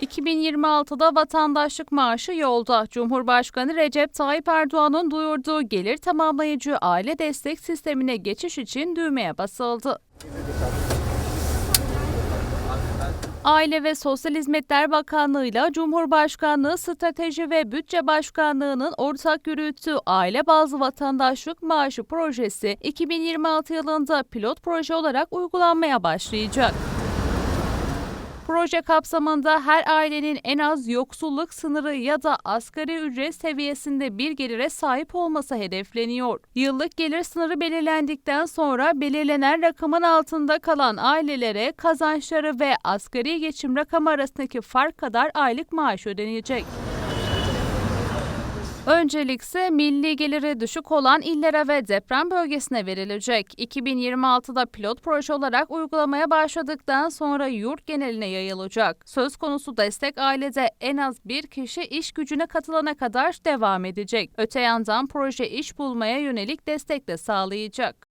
2026'da vatandaşlık maaşı yolda. Cumhurbaşkanı Recep Tayyip Erdoğan'ın duyurduğu gelir tamamlayıcı aile destek sistemine geçiş için düğmeye basıldı. Aile ve Sosyal Hizmetler Bakanlığı ile Cumhurbaşkanlığı Strateji ve Bütçe Başkanlığı'nın ortak yürüttüğü aile bazlı vatandaşlık maaşı projesi 2026 yılında pilot proje olarak uygulanmaya başlayacak. Proje kapsamında her ailenin en az yoksulluk sınırı ya da asgari ücret seviyesinde bir gelire sahip olması hedefleniyor. Yıllık gelir sınırı belirlendikten sonra belirlenen rakamın altında kalan ailelere kazançları ve asgari geçim rakamı arasındaki fark kadar aylık maaş ödenecek. Öncelikse milli geliri düşük olan illere ve deprem bölgesine verilecek. 2026'da pilot proje olarak uygulamaya başladıktan sonra yurt geneline yayılacak. Söz konusu destek ailede en az bir kişi iş gücüne katılana kadar devam edecek. Öte yandan proje iş bulmaya yönelik destek de sağlayacak.